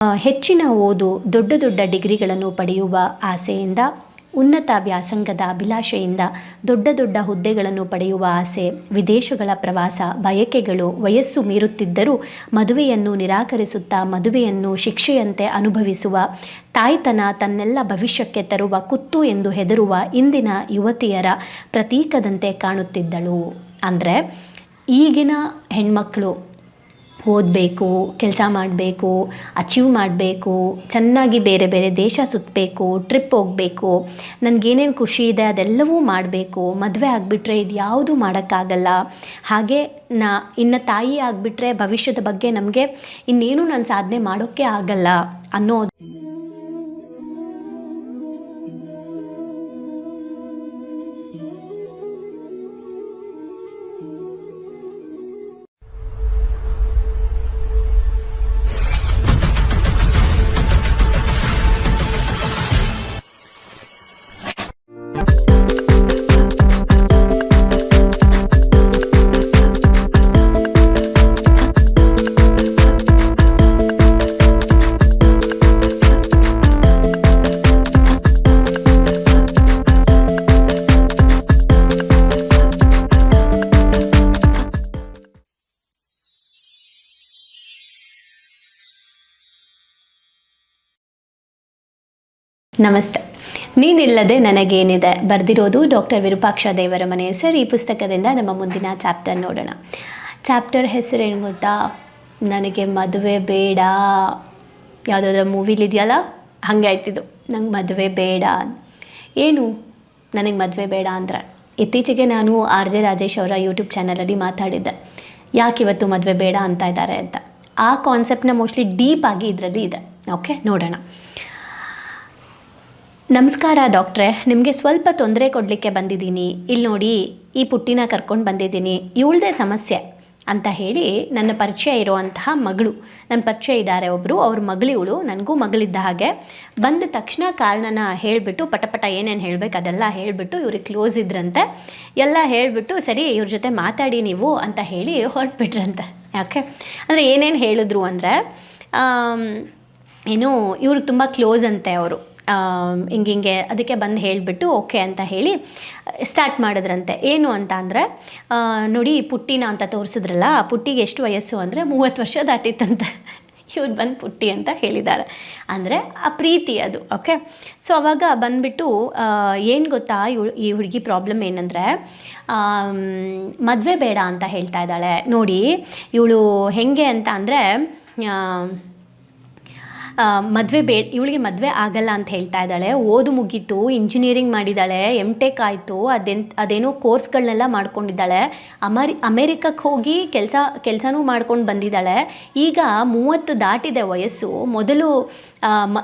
ಹೆಚ್ಚಿನ ಓದು, ದೊಡ್ಡ ದೊಡ್ಡ ಡಿಗ್ರಿಗಳನ್ನು ಪಡೆಯುವ ಆಸೆಯಿಂದ, ಉನ್ನತ ವ್ಯಾಸಂಗದ ಅಭಿಲಾಷೆಯಿಂದ, ದೊಡ್ಡ ದೊಡ್ಡ ಹುದ್ದೆಗಳನ್ನು ಪಡೆಯುವ ಆಸೆ, ವಿದೇಶಗಳ ಪ್ರವಾಸ, ಬಯಕೆಗಳು, ವಯಸ್ಸು ಮೀರುತ್ತಿದ್ದರೂ ಮದುವೆಯನ್ನು ನಿರಾಕರಿಸುತ್ತಾ ಮದುವೆಯನ್ನು ಶಿಕ್ಷೆಯಂತೆ ಅನುಭವಿಸುವ, ತಾಯ್ತನ ತನ್ನೆಲ್ಲ ಭವಿಷ್ಯಕ್ಕೆ ತರುವ ಕುತ್ತು ಎಂದು ಹೆದರುವ ಇಂದಿನ ಯುವತಿಯರ ಪ್ರತೀಕದಂತೆ ಕಾಣುತ್ತಿದ್ದಳು. ಅಂದರೆ ಈಗಿನ ಹೆಣ್ಮಕ್ಳು ಓದಬೇಕು, ಕೆಲಸ ಮಾಡಬೇಕು ಅಚೀವ್ ಮಾಡಬೇಕು, ಚೆನ್ನಾಗಿ ಬೇರೆ ಬೇರೆ ದೇಶ ಸುತ್ತಬೇಕು ಟ್ರಿಪ್ ಹೋಗಬೇಕು ನನಗೇನೇನು ಖುಷಿ ಇದೆ ಅದೆಲ್ಲವೂ ಮಾಡಬೇಕು, ಮದುವೆ ಆಗಿಬಿಟ್ರೆ ಇದು ಯಾವುದೂ ಮಾಡೋಕ್ಕಾಗಲ್ಲ. ಹಾಗೆ ನಾ, ಇನ್ನು ತಾಯಿ ಆಗಿಬಿಟ್ರೆ ಭವಿಷ್ಯದ ಬಗ್ಗೆ ನಮಗೆ ಇನ್ನೇನು ನಾನು ಸಾಧನೆ ಮಾಡೋಕ್ಕೆ ಆಗಲ್ಲ ಅನ್ನೋ ನಮಸ್ತೆ. ನೀನಿಲ್ಲದೆ ನನಗೇನಿದೆ? ಬರೆದಿರೋದು ಡಾಕ್ಟರ್ ವಿರೂಪಾಕ್ಷ ದೇವರ ಮನೆ ಸರ್ ಈ ಪುಸ್ತಕದಿಂದ ನಮ್ಮ ಮುಂದಿನ ಚಾಪ್ಟರ್ ನೋಡೋಣ. ಚಾಪ್ಟರ್ ಹೆಸರೇನು ಗೊತ್ತಾ? ನನಗೆ ಮದುವೆ ಬೇಡ. ಯಾವುದಾದ್ರು ಮೂವಿಲಿದೆಯಲ್ಲ ಹಾಗೆ ಆಯ್ತಿದ್ದು. ನಂಗೆ ಮದುವೆ ಬೇಡ ಏನು? ನನಗೆ ಮದುವೆ ಬೇಡ ಅಂದ್ರೆ? ಇತ್ತೀಚೆಗೆ ನಾನು ಆರ್ ಜೆ ರಾಜೇಶ್ ಅವರ ಯೂಟ್ಯೂಬ್ ಚಾನಲಲ್ಲಿ ಮಾತಾಡಿದ್ದೆ. ಯಾಕೆ ಇವತ್ತು ಮದುವೆ ಬೇಡ ಅಂತ ಇದ್ದಾರೆ ಅಂತ. ಆ ಕಾನ್ಸೆಪ್ಟ್ನ ಮೋಸ್ಟ್ಲಿ ಡೀಪ್ ಆಗಿ ಇದರಲ್ಲಿ ಇದೆ. ಓಕೆ ನೋಡೋಣ. ನಮಸ್ಕಾರ ಡಾಕ್ಟ್ರೆ, ನಿಮಗೆ ಸ್ವಲ್ಪ ತೊಂದರೆ ಕೊಡಲಿಕ್ಕೆ ಬಂದಿದ್ದೀನಿ. ಇಲ್ಲಿ ನೋಡಿ, ಈ ಪುಟ್ಟಿನ ಕರ್ಕೊಂಡು ಬಂದಿದ್ದೀನಿ. ಇವಳದೇ ಸಮಸ್ಯೆ ಅಂತ ಹೇಳಿ ನನ್ನ ಪರಿಚಯ ಇರುವಂತಹ ಮಗಳು. ನನ್ನ ಪರಿಚಯ ಇದ್ದಾರೆ ಒಬ್ಬರು ಅವ್ರ ಮಗಳಿವಳು ನನಗೂ ಮಗಳಿದ್ದ ಹಾಗೆ. ಬಂದ ತಕ್ಷಣ ಕಾರಣನ ಹೇಳಿಬಿಟ್ಟು, ಪಟಪಟ ಏನೇನು ಹೇಳಬೇಕು ಅದೆಲ್ಲ ಹೇಳಿಬಿಟ್ಟು ಇವ್ರಿಗೆ ಕ್ಲೋಸ್ ಇದ್ರಂತೆ. ಎಲ್ಲ ಹೇಳಿಬಿಟ್ಟು, ಸರಿ, ಇವ್ರ ಜೊತೆ ಮಾತಾಡಿ ನೀವು ಅಂತ ಹೇಳಿ ಹೊರಟುಬಿಟ್ರಂತೆ. ಯಾಕೆ? ಅಂದರೆ ಏನೇನು ಹೇಳಿದ್ರು ಅಂದರೆ ಏನು ಇವ್ರಿಗೆ ತುಂಬ ಕ್ಲೋಸ್ ಅಂತೆ ಅವರು. ಹಿಂಗೆ ಹಿಂಗೆ ಅದಕ್ಕೆ ಬಂದು ಹೇಳಿಬಿಟ್ಟು ಓಕೆ ಅಂತ ಹೇಳಿ ಸ್ಟಾರ್ಟ್ ಮಾಡಿದ್ರಂತೆ. ಏನು ಅಂತ ಅಂದರೆ ನೋಡಿ ಪುಟ್ಟಿನ ಅಂತ ತೋರಿಸಿದ್ರಲ್ಲ, ಆ ಪುಟ್ಟಿಗೆ ಎಷ್ಟು ವಯಸ್ಸು ಅಂದರೆ ಮೂವತ್ತು ವರ್ಷ ದಾಟಿತ್ತಂತೆ. ಇವ್ರು ಬಂದು ಪುಟ್ಟಿ ಅಂತ ಹೇಳಿದ್ದಾರೆ. ಅಂದರೆ ಆ ಪ್ರೀತಿ ಅದು, ಓಕೆ? ಸೊ ಅವಾಗ ಬಂದುಬಿಟ್ಟು ಏನು ಗೊತ್ತಾ ಈ ಹುಡುಗಿ ಪ್ರಾಬ್ಲಮ್ ಏನಂದರೆ ಮದುವೆ ಬೇಡ ಅಂತ ಹೇಳ್ತಾ ಇದ್ದಾಳೆ. ನೋಡಿ, ಇವಳು ಹೆಂಗೆ ಅಂತ ಅಂದರೆ ಮದುವೆ ಬೇ, ಇವಳಿಗೆ ಮದುವೆ ಆಗಲ್ಲ ಅಂತ ಹೇಳ್ತಾ ಇದ್ದಾಳೆ. ಓದು ಮುಗೀತು ಇಂಜಿನಿಯರಿಂಗ್ ಮಾಡಿದ್ದಾಳೆ ಎಂ ಟೆಕ್ ಆಯಿತು, ಅದೆನ್, ಅದೇನೋ ಕೋರ್ಸ್ಗಳನ್ನೆಲ್ಲ ಮಾಡ್ಕೊಂಡಿದ್ದಾಳೆ. ಅಮರಿ, ಅಮೇರಿಕಕ್ಕೆ ಹೋಗಿ ಕೆಲಸ, ಕೆಲಸನೂ ಮಾಡ್ಕೊಂಡು ಬಂದಿದ್ದಾಳೆ. ಈಗ ಮೂವತ್ತು ದಾಟಿದೆ ವಯಸ್ಸು. ಮೊದಲು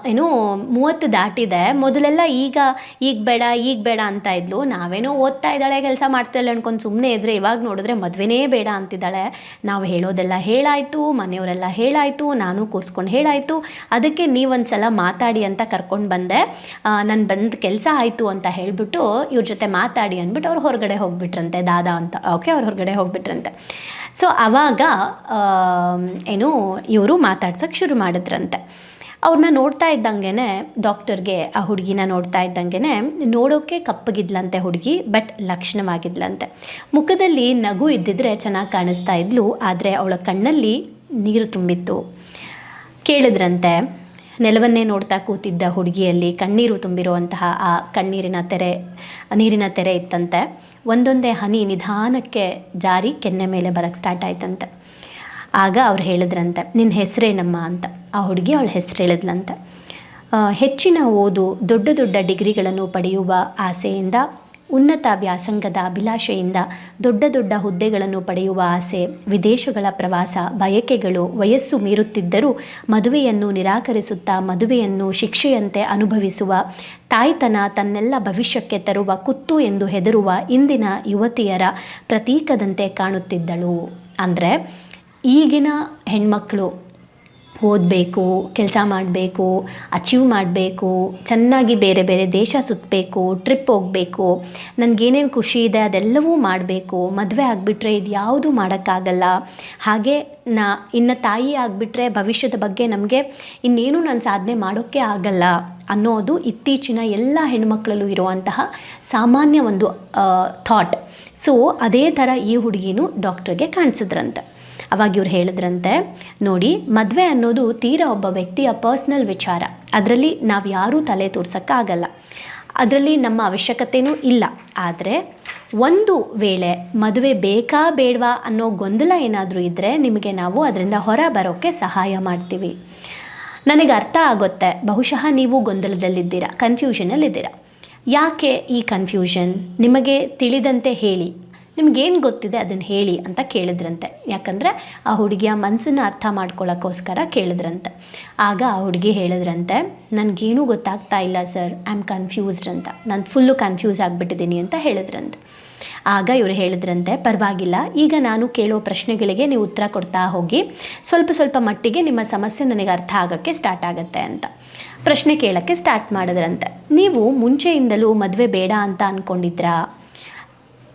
ಏನು ಮೂವತ್ತು ದಾಟಿದೆ. ಮೊದಲೆಲ್ಲ ಈಗ ಈಗ ಬೇಡ ಈಗ ಬೇಡ ಅಂತ ಇದ್ಲು. ನಾವೇನೋ ಓದ್ತಾ ಇದ್ದಾಳೆ, ಕೆಲಸ ಮಾಡ್ತಾಳೆ ಅನ್ಕೊಂಡು ಸುಮ್ಮನೆ ಇದ್ರೆ ಇವಾಗ ನೋಡಿದ್ರೆ ಮದುವೆನೇ ಬೇಡ ಅಂತಿದ್ದಾಳೆ. ನಾವು ಹೇಳೋದೆಲ್ಲ ಹೇಳಾಯಿತು, ಮನೆಯವರೆಲ್ಲ ಹೇಳಾಯಿತು, ನಾನು ಕೂರಿಸ್ಕೊಂಡು ಹೇಳಾಯಿತು. ಅದಕ್ಕೆ ನೀವೊಂದು ಸಲ ಮಾತಾಡಿ ಅಂತ ಕರ್ಕೊಂಡು ಬಂದೆ. ನಾನು ಬಂದು ಕೆಲಸ ಆಯಿತು ಅಂತ ಹೇಳಿಬಿಟ್ಟು ಇವ್ರ ಜೊತೆ ಮಾತಾಡಿ ಅಂದ್ಬಿಟ್ಟು ಅವ್ರು ಹೊರಗಡೆ ಹೋಗ್ಬಿಟ್ರಂತೆ, ದಾದಾ ಅಂತ. ಓಕೆ, ಅವ್ರು ಹೊರಗಡೆ ಹೋಗ್ಬಿಟ್ರಂತೆ. ಸೊ ಆವಾಗ ಏನು, ಇವರು ಮಾತಾಡ್ಸೋಕ್ಕೆ ಶುರು ಮಾಡಿದ್ರಂತೆ. ಅವ್ರನ್ನ ನೋಡ್ತಾ ಇದ್ದಂಗೆ ಡಾಕ್ಟರ್ಗೆ, ಆ ಹುಡುಗಿನ ನೋಡ್ತಾ ಇದ್ದಂಗೆ ನೋಡೋಕ್ಕೆ ಕಪ್ಪಗಿದ್ಲಂತೆ ಹುಡುಗಿ, ಬಟ್ ಲಕ್ಷಣವಾಗಿದ್ಲಂತೆ. ಮುಖದಲ್ಲಿ ನಗು ಇದ್ದಿದ್ರೆ ಚೆನ್ನಾಗಿ ಕಾಣಿಸ್ತಾ ಇದ್ಲು, ಆದರೆ ಅವಳ ಕಣ್ಣಲ್ಲಿ ನೀರು ತುಂಬಿತ್ತು. ಕೇಳಿದ್ರಂತೆ, ನೆಲವನ್ನೇ ನೋಡ್ತಾ ಕೂತಿದ್ದ ಹುಡುಗಿಯಲ್ಲಿ ಕಣ್ಣೀರು ತುಂಬಿರುವಂತಹ ಆ ಕಣ್ಣೀರಿನ ತೆರೆ, ನೀರಿನ ತೆರೆ ಇತ್ತಂತೆ. ಒಂದೊಂದೇ ಹನಿ ನಿಧಾನಕ್ಕೆ ಜಾರಿ ಕೆನ್ನೆ ಮೇಲೆ ಬರೋಕ್ಕೆ ಸ್ಟಾರ್ಟ್ ಆಯ್ತಂತೆ. ಆಗ ಅವ್ರು ಹೇಳಿದ್ರಂತೆ ನಿನ್ನ ಹೆಸರೇನಮ್ಮ ಅಂತ. ಆ ಹುಡುಗಿ ಅವಳ ಹೆಸರು ಹೇಳಿದ್ಲಂತೆ. ಹೆಚ್ಚಿನ ಓದು, ದೊಡ್ಡ ದೊಡ್ಡ ಡಿಗ್ರಿಗಳನ್ನು ಪಡೆಯುವ ಆಸೆಯಿಂದ ಉನ್ನತ ವ್ಯಾಸಂಗದ ಅಭಿಲಾಷೆಯಿಂದ ದೊಡ್ಡ ದೊಡ್ಡ ಹುದ್ದೆಗಳನ್ನು ಪಡೆಯುವ ಆಸೆ, ವಿದೇಶಗಳ ಪ್ರವಾಸ, ಬಯಕೆಗಳು ವಯಸ್ಸು ಮೀರುತ್ತಿದ್ದರೂ ಮದುವೆಯನ್ನು ನಿರಾಕರಿಸುತ್ತಾ ಮದುವೆಯನ್ನು ಶಿಕ್ಷೆಯಂತೆ ಅನುಭವಿಸುವ, ತಾಯ್ತನ ತನ್ನೆಲ್ಲ ಭವಿಷ್ಯಕ್ಕೆ ತರುವ ಕುತ್ತು ಎಂದು ಹೆದರುವ ಇಂದಿನ ಯುವತಿಯರ ಪ್ರತೀಕದಂತೆ ಕಾಣುತ್ತಿದ್ದಳು. ಅಂದರೆ ಈಗಿನ ಹೆಣ್ಮಕ್ಳು ಓದಬೇಕು, ಕೆಲಸ ಮಾಡಬೇಕು ಅಚೀವ್ ಮಾಡಬೇಕು, ಚೆನ್ನಾಗಿ ಬೇರೆ ಬೇರೆ ದೇಶ ಸುತ್ತಬೇಕು ಟ್ರಿಪ್ ಹೋಗಬೇಕು ನನಗೇನೇನು ಖುಷಿ ಇದೆ ಅದೆಲ್ಲವೂ ಮಾಡಬೇಕು, ಮದುವೆ ಆಗಿಬಿಟ್ರೆ ಇದು ಯಾವುದೂ ಮಾಡೋಕ್ಕಾಗಲ್ಲ. ಹಾಗೆ ನಾ, ಇನ್ನು ತಾಯಿ ಆಗಿಬಿಟ್ರೆ ಭವಿಷ್ಯದ ಬಗ್ಗೆ ನಮಗೆ ಇನ್ನೇನು ನಾನು ಸಾಧನೆ ಮಾಡೋಕ್ಕೆ ಆಗಲ್ಲ ಅನ್ನೋದು ಇತ್ತೀಚಿನ ಎಲ್ಲ ಹೆಣ್ಮಕ್ಳಲ್ಲೂ ಇರುವಂತಹ ಸಾಮಾನ್ಯ ಒಂದು ಥಾಟ್ ಸೊ ಅದೇ ಥರ ಈ ಹುಡುಗಿನೂ ಡಾಕ್ಟ್ರಿಗೆ ಕಾಣಿಸಿದ್ರಂತೆ. ಅವಾಗ ಇವ್ರು ಹೇಳಿದ್ರಂತೆ, ನೋಡಿ, ಮದುವೆ ಅನ್ನೋದು ತೀರಾ ಒಬ್ಬ ವ್ಯಕ್ತಿಯ ಪರ್ಸ್ನಲ್ ವಿಚಾರ. ಅದರಲ್ಲಿ ನಾವು ಯಾರೂ ತಲೆ ತೋರ್ಸೋಕ್ಕಾಗಲ್ಲ. ಅದರಲ್ಲಿ ನಮ್ಮ ಅವಶ್ಯಕತೆಯೂ ಇಲ್ಲ. ಆದರೆ ಒಂದು ವೇಳೆ ಮದುವೆ ಬೇಕಾ ಬೇಡವಾ ಅನ್ನೋ ಗೊಂದಲ ಏನಾದರೂ ಇದ್ದರೆ ನಿಮಗೆ ನಾವು ಅದರಿಂದ ಹೊರ ಬರೋಕ್ಕೆ ಸಹಾಯ ಮಾಡ್ತೀವಿ. ನನಗೆ ಅರ್ಥ ಆಗುತ್ತೆ. ಬಹುಶಃ ನೀವು ಗೊಂದಲದಲ್ಲಿದ್ದೀರಾ ಕನ್ಫ್ಯೂಷನಲ್ಲಿದ್ದೀರಾ ಯಾಕೆ ಈ ಕನ್ಫ್ಯೂಷನ್ ನಿಮಗೆ ತಿಳಿದಂತೆ ಹೇಳಿ. ನಿಮಗೇನು ಗೊತ್ತಿದೆ ಅದನ್ನು ಹೇಳಿ ಅಂತ ಕೇಳಿದ್ರಂತೆ. ಯಾಕಂದರೆ ಆ ಹುಡುಗಿಯ ಮನಸ್ಸನ್ನು ಅರ್ಥ ಮಾಡ್ಕೊಳ್ಳೋಕ್ಕೋಸ್ಕರ ಕೇಳಿದ್ರಂತೆ. ಆಗ ಆ ಹುಡುಗಿ ಹೇಳಿದ್ರಂತೆ, ನನಗೇನೂ ಗೊತ್ತಾಗ್ತಾ ಇಲ್ಲ ಸರ್, ಐ ಆಮ್ ಕನ್ಫ್ಯೂಸ್ಡ್ ಅಂತ. ನಾನು ಫುಲ್ಲು ಕನ್ಫ್ಯೂಸ್ ಆಗಿಬಿಟ್ಟಿದ್ದೀನಿ ಅಂತ ಹೇಳಿದ್ರಂತೆ. ಆಗ ಇವರು ಹೇಳಿದ್ರಂತೆ, ಪರವಾಗಿಲ್ಲ, ಈಗ ನಾನು ಕೇಳೋ ಪ್ರಶ್ನೆಗಳಿಗೆ ನೀವು ಉತ್ತರ ಕೊಡ್ತಾ ಹೋಗಿ, ಸ್ವಲ್ಪ ಸ್ವಲ್ಪ ಮಟ್ಟಿಗೆ ನಿಮ್ಮ ಸಮಸ್ಯೆ ನನಗೆ ಅರ್ಥ ಆಗೋಕ್ಕೆ ಸ್ಟಾರ್ಟ್ ಆಗುತ್ತೆ ಅಂತ. ಪ್ರಶ್ನೆ ಕೇಳೋಕ್ಕೆ ಸ್ಟಾರ್ಟ್ ಮಾಡಿದ್ರಂತೆ. ನೀವು ಮುಂಚೆಯಿಂದಲೂ ಮದುವೆ ಬೇಡ ಅಂತ ಅಂದ್ಕೊಂಡಿದ್ರಾ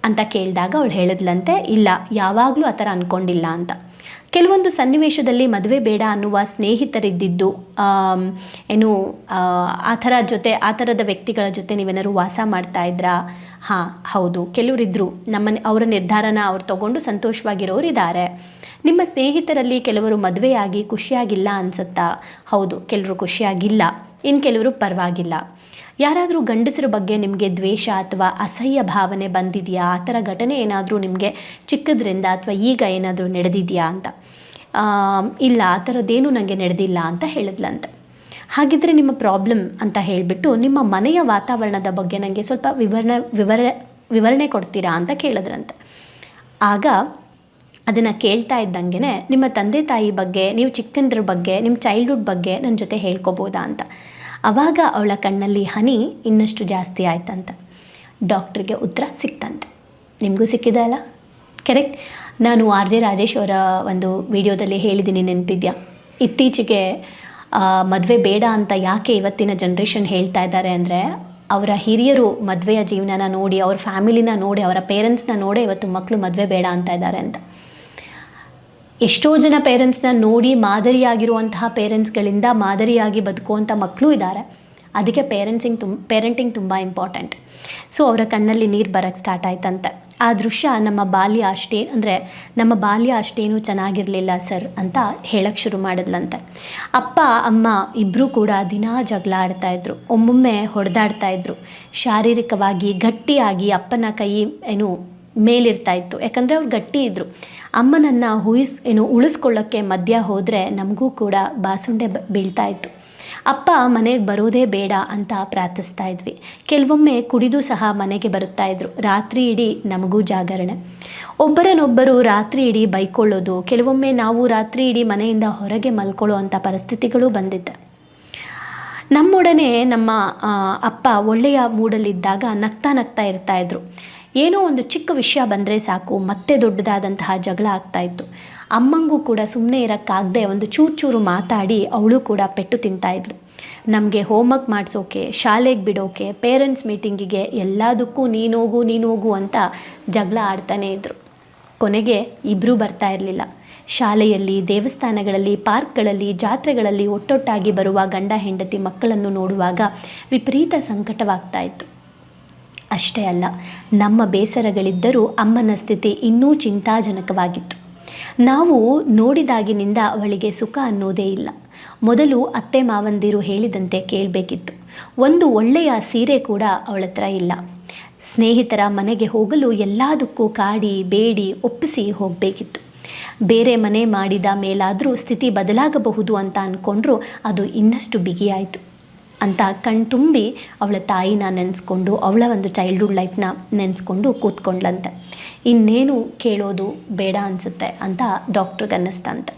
ಅಂತ ಕೇಳಿದಾಗ ಅವಳು ಹೇಳಿದ್ಲಂತೆ, ಇಲ್ಲ, ಯಾವಾಗಲೂ ಆ ಥರ ಅಂದ್ಕೊಂಡಿಲ್ಲ ಅಂತ. ಕೆಲವೊಂದು ಸನ್ನಿವೇಶದಲ್ಲಿ ಮದುವೆ ಬೇಡ ಅನ್ನುವ ಸ್ನೇಹಿತರಿದ್ದಿದ್ದು ಏನು, ಆ ಥರ ಜೊತೆ, ಆ ಥರದ ವ್ಯಕ್ತಿಗಳ ಜೊತೆ ನೀವೇನಾದ್ರು ವಾಸ ಮಾಡ್ತಾ ಇದ್ರಾ? ಹಾಂ, ಹೌದು. ಕೆಲವರಿದ್ದರು ನಮ್ಮ ಅವರ ನಿರ್ಧಾರನ ಅವ್ರು ತಗೊಂಡು ಸಂತೋಷವಾಗಿರೋರು ಇದ್ದಾರೆ ನಿಮ್ಮ ಸ್ನೇಹಿತರಲ್ಲಿ ಕೆಲವರು ಮದುವೆಯಾಗಿ ಖುಷಿಯಾಗಿಲ್ಲ ಅನ್ಸುತ್ತಾ? ಹೌದು ಕೆಲವರು ಖುಷಿಯಾಗಿಲ್ಲ ಇನ್ನು ಕೆಲವರು ಪರವಾಗಿಲ್ಲ. ಯಾರಾದರೂ ಗಂಡಸರ ಬಗ್ಗೆ ನಿಮಗೆ ದ್ವೇಷ ಅಥವಾ ಅಸಹ್ಯ ಭಾವನೆ ಬಂದಿದೆಯಾ? ಆ ಥರ ಘಟನೆ ಏನಾದರೂ ನಿಮಗೆ ಚಿಕ್ಕದ್ರಿಂದ ಅಥವಾ ಈಗ ಏನಾದರೂ ನಡೆದಿದೆಯಾ ಅಂತ? ಇಲ್ಲ, ಆ ಥರದ್ದೇನು ನನಗೆ ನಡೆದಿಲ್ಲ ಅಂತ ಹೇಳಿದ್ಲಂತ. ಹಾಗಿದ್ರೆ ನಿಮ್ಮ ಪ್ರಾಬ್ಲಮ್ ಅಂತ ಹೇಳಿಬಿಟ್ಟು ನಿಮ್ಮ ಮನೆಯ ವಾತಾವರಣದ ಬಗ್ಗೆ ನನಗೆ ಸ್ವಲ್ಪ ವಿವರಣೆ ವಿವರ ವಿವರಣೆ ಕೊಡ್ತೀರಾ ಅಂತ ಕೇಳಿದ್ರಂತೆ. ಆಗ ಅದನ್ನು ಕೇಳ್ತಾ ಇದ್ದಂಗೆ ನಿಮ್ಮ ತಂದೆ ತಾಯಿ ಬಗ್ಗೆ, ನೀವು ಚಿಕ್ಕಂದ್ರ ಬಗ್ಗೆ, ನಿಮ್ಮ ಚೈಲ್ಡ್ಹುಡ್ ಬಗ್ಗೆ ನನ್ನ ಜೊತೆ ಹೇಳ್ಕೊಬೋದಾ ಅಂತ. ಆವಾಗ ಅವಳ ಕಣ್ಣಲ್ಲಿ ಹನಿ ಇನ್ನಷ್ಟು ಜಾಸ್ತಿ ಆಯ್ತಂತ. ಡಾಕ್ಟ್ರಿಗೆ ಉತ್ತರ ಸಿಕ್ತಂತೆ. ನಿಮಗೂ ಸಿಕ್ಕಿದೆ ಅಲ್ಲ? ಕರೆಕ್ಟ್. ನಾನು ಆರ್ ಜೆ ರಾಜೇಶ್ ಅವರ ಒಂದು ವಿಡಿಯೋದಲ್ಲಿ ಹೇಳಿದ್ದೀನಿ, ನೆನಪಿದ್ಯಾ? ಇತ್ತೀಚೆಗೆ ಮದುವೆ ಬೇಡ ಅಂತ ಯಾಕೆ ಇವತ್ತಿನ ಜನ್ರೇಷನ್ ಹೇಳ್ತಾ ಇದ್ದಾರೆ ಅಂದರೆ, ಅವರ ಹಿರಿಯರು ಮದುವೆಯ ಜೀವನನ ನೋಡಿ, ಅವ್ರ ಫ್ಯಾಮಿಲಿನ ನೋಡಿ, ಅವರ ಪೇರೆಂಟ್ಸ್ನ ನೋಡಿ ಇವತ್ತು ಮಕ್ಕಳು ಮದುವೆ ಬೇಡ ಅಂತ ಇದ್ದಾರೆ ಅಂತ. ಎಷ್ಟೋ ಜನ ಪೇರೆಂಟ್ಸ್ನ ನೋಡಿ ಮಾದರಿಯಾಗಿರುವಂತಹ ಪೇರೆಂಟ್ಸ್ಗಳಿಂದ ಮಾದರಿಯಾಗಿ ಬದುಕುವಂಥ ಮಕ್ಕಳು ಇದ್ದಾರೆ ಅದಕ್ಕೆ ಪೇರೆಂಟ್ಸಿಂಗ್ ತುಂಬ ಪೇರೆಂಟಿಂಗ್ ತುಂಬ ಇಂಪಾರ್ಟೆಂಟ್ ಸೊ ಅವರ ಕಣ್ಣಲ್ಲಿ ನೀರು ಬರೋಕ್ಕೆ ಸ್ಟಾರ್ಟ್ ಆಯ್ತಂತೆ. ಆ ದೃಶ್ಯ ನಮ್ಮ ಬಾಲ್ಯ ಅಷ್ಟೇ, ಅಂದರೆ ನಮ್ಮ ಬಾಲ್ಯ ಅಷ್ಟೇನೂ ಚೆನ್ನಾಗಿರಲಿಲ್ಲ ಸರ್ ಅಂತ ಹೇಳಕ್ಕೆ ಶುರು ಮಾಡಿದ್ಲಂತೆ. ಅಪ್ಪ, ಅಮ್ಮ ಇಬ್ಬರೂ ಕೂಡ ದಿನಾ ಜಗಳ ಆಡ್ತಾಯಿದ್ರು ಒಮ್ಮೊಮ್ಮೆ ಹೊಡೆದಾಡ್ತಾ ಇದ್ರು. ಶಾರೀರಿಕವಾಗಿ, ಗಟ್ಟಿಯಾಗಿ ಅಪ್ಪನ ಕೈ ಏನು ಮೇಲಿರ್ತಾ ಇತ್ತು. ಯಾಕಂದರೆ ಅವ್ರು ಗಟ್ಟಿ ಇದ್ದರು ಅಮ್ಮನನ್ನು ಹುಯಿಸ್, ಏನು ಉಳಿಸ್ಕೊಳ್ಳೋಕ್ಕೆ ಮಧ್ಯ ಹೋದರೆ ನಮಗೂ ಕೂಡ ಬಾಸುಂಡೆ ಬೀಳ್ತಾ ಇತ್ತು. ಅಪ್ಪ ಮನೆಗೆ ಬರೋದೇ ಬೇಡ ಅಂತ ಪ್ರಾರ್ಥಿಸ್ತಾ ಇದ್ವಿ. ಕೆಲವೊಮ್ಮೆ ಕುಡಿದು ಸಹ ಮನೆಗೆ ಬರುತ್ತಾ ಇದ್ರು. ರಾತ್ರಿ ಇಡೀ ನಮಗೂ ಜಾಗರಣೆ. ಒಬ್ಬರನ್ನೊಬ್ಬರು ರಾತ್ರಿ ಇಡೀ ಬೈಕೊಳ್ಳೋದು, ಕೆಲವೊಮ್ಮೆ ನಾವು ರಾತ್ರಿ ಇಡೀ ಮನೆಯಿಂದ ಹೊರಗೆ ಮಲ್ಕೊಳ್ಳೋ ಅಂಥ ಪರಿಸ್ಥಿತಿಗಳು ಬಂದಿದ್ದ. ನಮ್ಮೊಡನೆ ನಮ್ಮ ಅಪ್ಪ ಒಳ್ಳೆಯ ಮೂಡಲ್ಲಿದ್ದಾಗ ನಗ್ತಾ ನಗ್ತಾ ಇರ್ತಾ ಇದ್ರು. ಏನೋ ಒಂದು ಚಿಕ್ಕ ವಿಷಯ ಬಂದರೆ ಸಾಕು, ಮತ್ತೆ ದೊಡ್ಡದಾದಂತಹ ಜಗಳ ಆಗ್ತಾ ಇತ್ತು. ಅಮ್ಮಂಗೂ ಕೂಡ ಸುಮ್ಮನೆ ಇರೋಕ್ಕಾಗದೆ ಒಂದು ಚೂರು ಚೂರು ಮಾತಾಡಿ ಅವಳು ಕೂಡ ಪೆಟ್ಟು ತಿಂತಾ ಇದ್ಲು. ನಮಗೆ ಹೋಮ್ವರ್ಕ್ ಮಾಡಿಸೋಕೆ, ಶಾಲೆಗೆ ಬಿಡೋಕೆ ಪೇರೆಂಟ್ಸ್ ಮೀಟಿಂಗಿಗೆ ಎಲ್ಲದಕ್ಕೂ ನೀನೋಗು ನೀನೋಗು ಅಂತ ಜಗಳ ಆಡ್ತಾನೇ ಇದ್ರು. ಕೊನೆಗೆ ಇಬ್ಬರೂ ಬರ್ತಾ ಇರಲಿಲ್ಲ. ಶಾಲೆಯಲ್ಲಿ, ದೇವಸ್ಥಾನಗಳಲ್ಲಿ, ಪಾರ್ಕ್ಗಳಲ್ಲಿ, ಜಾತ್ರೆಗಳಲ್ಲಿ ಒಟ್ಟೊಟ್ಟಾಗಿ ಬರುವ ಗಂಡ ಹೆಂಡತಿ ಮಕ್ಕಳನ್ನು ನೋಡುವಾಗ ವಿಪರೀತ ಸಂಕಟವಾಗ್ತಾ ಇತ್ತು. ಅಷ್ಟೇ ಅಲ್ಲ, ನಮ್ಮ ಬೇಸರಗಳಿದ್ದರೂ ಅಮ್ಮನ ಸ್ಥಿತಿ ಇನ್ನೂ ಚಿಂತಾಜನಕವಾಗಿತ್ತು. ನಾವು ನೋಡಿದಾಗಿನಿಂದ ಅವಳಿಗೆ ಸುಖ ಅನ್ನೋದೇ ಇಲ್ಲ. ಮೊದಲು ಅತ್ತೆ ಮಾವಂದಿರು ಹೇಳಿದಂತೆ ಕೇಳಬೇಕಿತ್ತು. ಒಂದು ಒಳ್ಳೆಯ ಸೀರೆ ಕೂಡ ಅವಳ ಹತ್ರ ಇಲ್ಲ. ಸ್ನೇಹಿತರ ಮನೆಗೆ ಹೋಗಲು ಎಲ್ಲದಕ್ಕೂ ಕಾಡಿ, ಬೇಡಿ, ಒಪ್ಪಿಸಿ ಹೋಗಬೇಕಿತ್ತು. ಬೇರೆ ಮನೆ ಮಾಡಿದ ಮೇಲಾದರೂ ಸ್ಥಿತಿ ಬದಲಾಗಬಹುದು ಅಂತ ಅಂದ್ಕೊಂಡ್ರು ಅದು ಇನ್ನಷ್ಟು ಬಿಗಿಯಾಯಿತು. ಅಂತ ಕಣ್ತುಂಬಿ ಅವಳ ತಾಯಿನ ನೆನೆಸ್ಕೊಂಡು, ಅವಳ ಒಂದು ಚೈಲ್ಡ್ಹುಡ್ ಲೈಫ್ನ ನೆನೆಸ್ಕೊಂಡು ಕೂತ್ಕೊಂಡ್ಲಂತೆ ಇನ್ನೇನು ಕೇಳೋದು ಬೇಡ ಅನಿಸುತ್ತೆ ಅಂತ ಡಾಕ್ಟ್ರಿಗೆ ಅನ್ನಿಸ್ತಂತೆ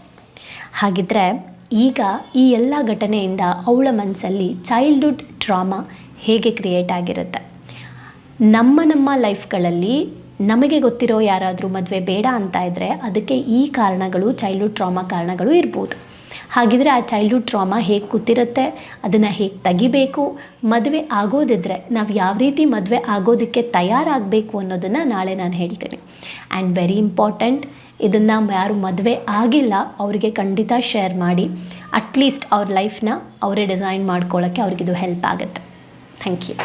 ಹಾಗಿದ್ರೆ ಈಗ ಈ ಎಲ್ಲ ಘಟನೆಯಿಂದ ಅವಳ ಮನಸ್ಸಲ್ಲಿ ಚೈಲ್ಡ್ಹುಡ್ ಟ್ರಾಮಾ ಹೇಗೆ ಕ್ರಿಯೇಟ್ ಆಗಿರುತ್ತೆ? ನಮ್ಮ ನಮ್ಮ ಲೈಫ್ಗಳಲ್ಲಿ ನಮಗೆ ಗೊತ್ತಿರೋ ಯಾರಾದರೂ ಮದುವೆ ಬೇಡ ಅಂತ ಇದ್ದರೆ ಅದಕ್ಕೆ ಈ ಕಾರಣಗಳು ಚೈಲ್ಡ್ಹುಡ್ ಟ್ರಾಮಾ ಕಾರಣಗಳು ಇರ್ಬೋದು. ಹಾಗಿದ್ರೆ ಆ ಚೈಲ್ಡ್ಹುಡ್ ಟ್ರಾಮಾ ಹೇಗೆ ಕೂತಿರುತ್ತೆ, ಅದನ್ನು ಹೇಗೆ ತೆಗಿಬೇಕು, ಮದುವೆ ಆಗೋದಿದ್ರೆ ನಾವು ಯಾವ ರೀತಿ ಮದುವೆ ಆಗೋದಕ್ಕೆ ತಯಾರಾಗಬೇಕು ಅನ್ನೋದನ್ನು ನಾಳೆ ನಾನು ಹೇಳ್ತೀನಿ. ಆ್ಯಂಡ್ ವೆರಿ ಇಂಪಾರ್ಟೆಂಟ್ ಇದನ್ನು ಯಾರು ಮದುವೆ ಆಗಿಲ್ಲ, ಅವರಿಗೆ ಖಂಡಿತ ಶೇರ್ ಮಾಡಿ ಅಟ್ಲೀಸ್ಟ್ ಅವ್ರ ಲೈಫ್ನ ಅವರೇ ಡಿಸೈನ್ ಮಾಡ್ಕೊಳ್ಳೋಕ್ಕೆ ಅವ್ರಿಗಿದು ಹೆಲ್ಪ್ ಆಗುತ್ತೆ. Thank you